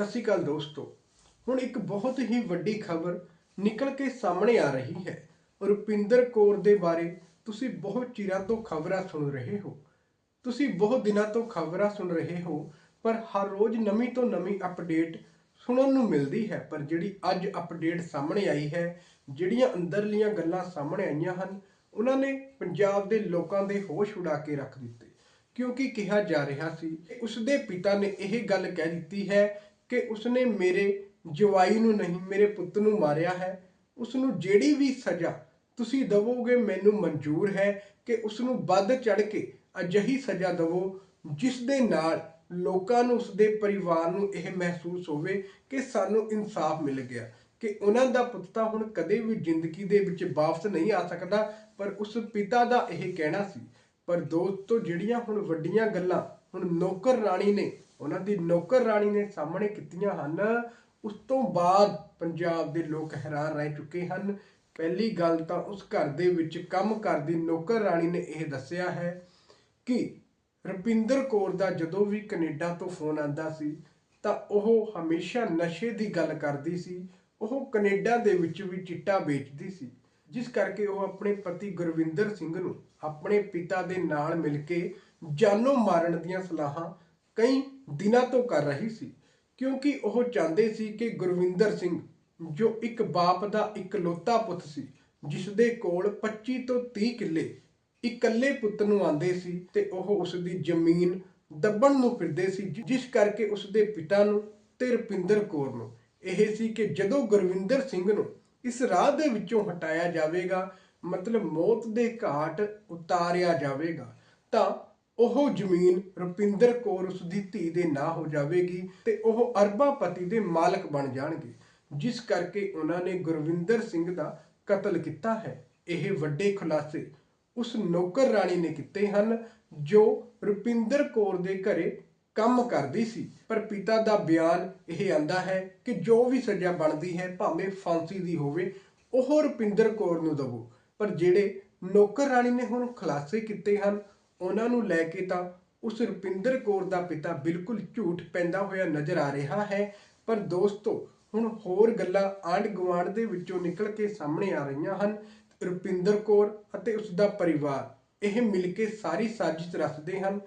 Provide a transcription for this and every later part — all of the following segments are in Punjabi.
ਸਤਿ ਸ਼੍ਰੀ ਅਕਾਲ ਦੋਸਤੋ। ਹੁਣ ਇੱਕ ਬਹੁਤ ਹੀ ਵੱਡੀ ਖਬਰ ਨਿਕਲ ਕੇ ਸਾਹਮਣੇ ਆ ਰਹੀ ਹੈ। ਰੁਪਿੰਦਰ ਕੌਰ ਦੇ ਬਾਰੇ ਤੁਸੀਂ ਬਹੁਤ ਚਿਰਾਂ ਤੋਂ ਖਬਰਾਂ ਸੁਣ ਰਹੇ ਹੋ। ਤੁਸੀਂ ਬਹੁਤ ਦਿਨਾਂ ਤੋਂ ਖਬਰਾਂ ਸੁਣ ਰਹੇ ਹੋ, ਪਰ ਹਰ ਰੋਜ਼ ਨਵੀਂ ਤੋਂ ਨਵੀਂ ਅਪਡੇਟ ਸੁਣਨ ਨੂੰ ਮਿਲਦੀ ਹੈ। ਪਰ ਜਿਹੜੀ ਅੱਜ ਅਪਡੇਟ ਸਾਹਮਣੇ ਆਈ ਹੈ, ਜਿਹੜੀਆਂ ਅੰਦਰਲੀਆਂ ਗੱਲਾਂ ਸਾਹਮਣੇ ਆਈਆਂ ਹਨ, ਉਹਨਾਂ ਨੇ ਪੰਜਾਬ ਦੇ ਲੋਕਾਂ ਦੇ ਹੋਸ਼ ਉਡਾ ਕੇ ਰੱਖ ਦਿੱਤੇ। ਕਿਉਂਕਿ ਕਿਹਾ ਜਾ ਰਿਹਾ ਸੀ ਕਿ ਉਸਦੇ ਪਿਤਾ ਨੇ ਇਹ ਗੱਲ ਕਹਿ ਦਿੱਤੀ ਹੈ ਕਿ ਉਸਨੇ ਮੇਰੇ ਜਵਾਈ ਨੂੰ ਨਹੀਂ, ਮੇਰੇ ਪੁੱਤ ਨੂੰ ਮਾਰਿਆ ਹੈ। ਉਸ ਨੂੰ ਜਿਹੜੀ ਵੀ ਸਜ਼ਾ ਤੁਸੀਂ ਦਵੋਗੇ ਮੈਨੂੰ ਮਨਜ਼ੂਰ ਹੈ ਕਿ ਉਸ ਨੂੰ ਵੱਧ ਚੜ ਕੇ ਅਜਿਹੀ ਸਜ਼ਾ ਦਵੋ ਜਿਸ ਦੇ ਨਾਲ ਲੋਕਾਂ ਨੂੰ, ਉਸਦੇ ਪਰਿਵਾਰ ਨੂੰ ਇਹ ਮਹਿਸੂਸ ਹੋਵੇ ਕਿ ਸਾਨੂੰ ਇਨਸਾਫ ਮਿਲ ਗਿਆ। ਕਿ ਉਹਨਾਂ ਦਾ ਪੁੱਤ ਤਾਂ ਹੁਣ ਕਦੇ ਵੀ ਜ਼ਿੰਦਗੀ ਦੇ ਵਿੱਚ ਵਾਪਸ ਨਹੀਂ ਆ ਸਕਦਾ, ਪਰ ਉਸ ਪਿਤਾ ਦਾ ਇਹ ਕਹਿਣਾ ਸੀ ਪਰ ਦੋਸਤੋ ਜਿਹੜੀਆਂ ਹੁਣ ਵੱਡੀਆਂ ਗੱਲਾਂ, ਹੁਣ ਨੌਕਰ ਰਾਣੀ ਨੇ, ਉਹਨਾਂ ਦੀ ਨੌਕਰ ਰਾਣੀ ਨੇ ਸਾਹਮਣੇ ਕੀਤੀਆਂ ਹਨ, ਉਸ ਤੋਂ ਬਾਅਦ ਪੰਜਾਬ ਦੇ ਲੋਕ ਹੈਰਾਨ ਰਹਿ ਚੁੱਕੇ ਹਨ। ਪਹਿਲੀ ਗੱਲ ਤਾਂ ਉਸ ਘਰ ਦੇ ਵਿੱਚ ਕੰਮ ਕਰਦੀ ਨੌਕਰ ਰਾਣੀ ਨੇ ਇਹ ਦੱਸਿਆ ਹੈ ਕਿ ਰੁਪਿੰਦਰ ਕੌਰ ਦਾ ਜਦੋਂ ਵੀ ਕੈਨੇਡਾ ਤੋਂ ਫੋਨ ਆਂਦਾ ਸੀ, ਤਾਂ ਉਹ ਹਮੇਸ਼ਾ ਨਸ਼ੇ ਦੀ ਗੱਲ ਕਰਦੀ ਸੀ, ਉਹ ਕੈਨੇਡਾ ਦੇ ਵਿੱਚ ਵੀ ਚਿੱਟਾ ਵੇਚਦੀ ਸੀ। ਜਿਸ ਕਰਕੇ ਉਹ ਆਪਣੇ ਪਤੀ ਗੁਰਵਿੰਦਰ ਸਿੰਘ ਨੂੰ ਆਪਣੇ ਪਿਤਾ ਦੇ ਨਾਲ ਮਿਲ ਕੇ ਜਾਨੋਂ ਮਾਰਨ ਦੀਆਂ ਸਲਾਹਾਂ ਕਈ ਦਿਨਾਂ ਤੋਂ ਕਰ ਰਹੀ ਸੀ, ਕਿਉਂਕਿ ਉਹ ਚਾਹੁੰਦੇ ਸੀ ਕਿ ਗੁਰਵਿੰਦਰ ਸਿੰਘ, ਜੋ ਇੱਕ ਬਾਪ ਦਾ ਇਕਲੌਤਾ ਪੁੱਤ ਸੀ ਜਿਸ ਦੇ ਕੋਲ 25 ਤੋਂ 30 ਕਿੱਲੇ ਇਕੱਲੇ ਪੁੱਤ ਨੂੰ ਆਂਦੇ ਸੀ ਤੇ ਉਹ ਉਸ ਦੀ ਜ਼ਮੀਨ ਦੱਬਣ ਨੂੰ ਫਿਰਦੇ ਸੀ ਜਿਸ ਕਰਕੇ ਉਸ ਦੇ ਪਿਤਾ ਨੂੰ ਤੇ ਰੁਪਿੰਦਰ ਕੌਰ ਨੂੰ। ਇਹ ਸੀ ਕਿ ਜਦੋਂ ਗੁਰਵਿੰਦਰ ਸਿੰਘ ਨੂੰ ਇਸ ਰਾਹ ਦੇ ਵਿੱਚੋਂ ਹਟਾਇਆ ਜਾਵੇਗਾ, ਮਤਲਬ ਮੌਤ ਦੇ ਘਾਟ ਉਤਾਰਿਆ ਜਾਵੇਗਾ। ਤਾਂ ਉਹ ਜ਼ਮੀਨ ਰੁਪਿੰਦਰ ਕੌਰ ਉਸ ਦੀ ਧੀ ਦੇ ਨਾਂ ਹੋ ਜਾਵੇਗੀ ਤੇ ਉਹ ਅਰਬਾਪਤੀ ਦੇ ਮਾਲਕ ਬਣ ਜਾਣਗੇ, ਜਿਸ ਕਰਕੇ ਉਹਨਾਂ ਨੇ ਗੁਰਵਿੰਦਰ ਸਿੰਘ ਦਾ ਕਤਲ ਕੀਤਾ ਹੈ। ਇਹ ਵੱਡੇ ਖੁਲਾਸੇ ਉਸ ਨੌਕਰ ਰਾਣੀ ਨੇ ਕੀਤੇ ਹਨ, ਜੋ ਰੁਪਿੰਦਰ ਕੌਰ ਦੇ ਘਰੇ ਕੰਮ ਕਰਦੀ ਸੀ, ਪਰ ਪਿਤਾ ਦਾ ਬਿਆਨ ਇਹ ਆਂਦਾ ਹੈ ਕਿ ਜੋ ਵੀ ਸਜ਼ਾ ਬਣਦੀ ਹੈ, ਭਾਵੇਂ ਫਾਂਸੀ ਦੀ ਹੋਵੇ, ਉਹ ਰੁਪਿੰਦਰ ਕੌਰ ਨੂੰ ਦਵੋ। ਪਰ ਜਿਹੜੇ ਨੌਕਰ ਰਾਣੀ ਨੇ ਹੁਣ ਖੁਲਾਸੇ ਕੀਤੇ ਹਨ, ਉਹਨਾਂ ਨੂੰ ਲੈ ਕੇ ਤਾਂ ਉਸ ਰੁਪਿੰਦਰ ਕੌਰ ਦਾ ਪਿਤਾ ਬਿਲਕੁਲ ਝੂਠ ਪੈਂਦਾ ਹੋਇਆ ਨਜ਼ਰ ਆ ਰਿਹਾ ਹੈ। ਪਰ ਦੋਸਤੋ, ਹੁਣ ਹੋਰ ਗੱਲਾਂ ਆਂਢ ਗੁਆਂਢ ਦੇ ਵਿੱਚੋਂ ਨਿਕਲ ਕੇ ਸਾਹਮਣੇ ਆ ਰਹੀਆਂ ਹਨ। ਰੁਪਿੰਦਰ ਕੌਰ ਅਤੇ ਉਸ ਦਾ ਪਰਿਵਾਰ, ਇਹ ਮਿਲ ਕੇ ਸਾਰੀ ਸਾਜ਼ਿਸ਼ ਰਚਦੇ ਹਨ।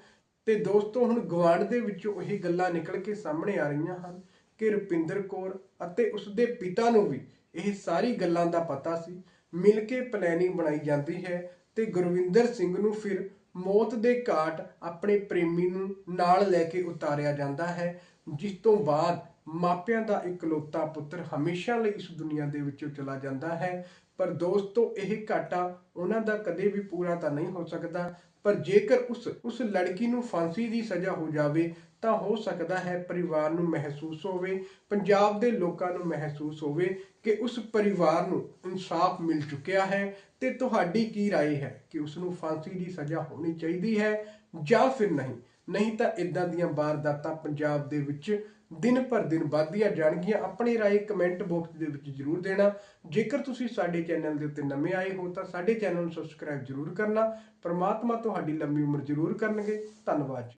ਤੇ ਦੋਸਤੋ, ਹੁਣ ਗਵਾਂਢ ਦੇ ਵਿੱਚੋਂ ਇਹ ਗੱਲਾਂ ਨਿਕਲ ਕੇ ਸਾਹਮਣੇ ਆ ਰਹੀਆਂ ਹਨ ਕਿ ਰੁਪਿੰਦਰ ਕੌਰ ਅਤੇ ਉਸ ਦੇ ਪਿਤਾ ਨੂੰ ਵੀ ਇਹ ਸਾਰੀ ਗੱਲਾਂ ਦਾ ਪਤਾ ਸੀ। ਮਿਲ ਕੇ ਪਲੈਨਿੰਗ ਬਣਾਈ ਜਾਂਦੀ ਹੈ ਤੇ ਗੁਰਵਿੰਦਰ ਸਿੰਘ ਨੂੰ ਫਿਰ ਮੌਤ ਦੇ ਘਾਟ ਆਪਣੇ ਪ੍ਰੇਮੀ ਨੂੰ ਨਾਲ ਲੈ ਕੇ ਉਤਾਰਿਆ ਜਾਂਦਾ ਹੈ, ਜਿਸ ਤੋਂ ਬਾਅਦ ਮਾਪਿਆਂ ਦਾ ਇਕਲੌਤਾ ਪੁੱਤਰ ਹਮੇਸ਼ਾ ਲਈ ਇਸ ਦੁਨੀਆ ਦੇ ਵਿੱਚੋਂ ਚਲਾ ਜਾਂਦਾ ਹੈ ਪਰ ਦੋਸਤੋ ਇਹ ਘਾਟਾ ਉਹਨਾਂ ਦਾ ਕਦੇ ਵੀ ਪੂਰਾ ਤਾਂ ਨਹੀਂ ਹੋ ਸਕਦਾ ਪਰ ਜੇਕਰ ਉਸ ਉਸ ਲੜਕੀ ਨੂੰ ਫਾਂਸੀ ਦੀ ਸਜ਼ਾ ਹੋ ਜਾਵੇ ਤਾਂ ਹੋ ਸਕਦਾ ਹੈ ਪਰਿਵਾਰ ਨੂੰ ਮਹਿਸੂਸ ਹੋਵੇ ਪੰਜਾਬ ਦੇ ਲੋਕਾਂ ਨੂੰ ਮਹਿਸੂਸ ਹੋਵੇ ਕਿ ਉਸ ਪਰਿਵਾਰ ਨੂੰ ਇਨਸਾਫ ਮਿਲ ਚੁੱਕਿਆ ਹੈ ਤੇ ਤੁਹਾਡੀ ਕੀ رائے ਹੈ ਕਿ ਉਸ ਨੂੰ ਫਾਂਸੀ ਦੀ ਸਜ਼ਾ ਹੋਣੀ ਚਾਹੀਦੀ ਹੈ ਜਾਂ ਫਿਰ ਨਹੀਂ ਨਹੀਂ ਤਾਂ ਇਦਾਂ ਦੀਆਂ ਵਾਰਦਾਤਾਂ ਪੰਜਾਬ ਦੇ ਵਿੱਚ ਦਿਨ ਪਰ ਦਿਨ ਵੱਧਦੀਆਂ ਜਾਣਗੀਆਂ। ਆਪਣੀ ਰਾਏ ਕਮੈਂਟ ਬਾਕਸ ਦੇ ਵਿੱਚ ਜਰੂਰ ਦੇਣਾ। ਜੇਕਰ ਤੁਸੀਂ ਸਾਡੇ ਚੈਨਲ ਦੇ ਉੱਤੇ ਨਵੇਂ ਆਏ ਹੋ ਤਾਂ ਸਾਡੇ ਚੈਨਲ ਨੂੰ ਸਬਸਕ੍ਰਾਈਬ ਜਰੂਰ ਕਰਨਾ। ਪਰਮਾਤਮਾ ਤੁਹਾਡੀ ਲੰਮੀ ਉਮਰ ਜਰੂਰ ਕਰਨਗੇ। ਧੰਨਵਾਦ ਜੀ।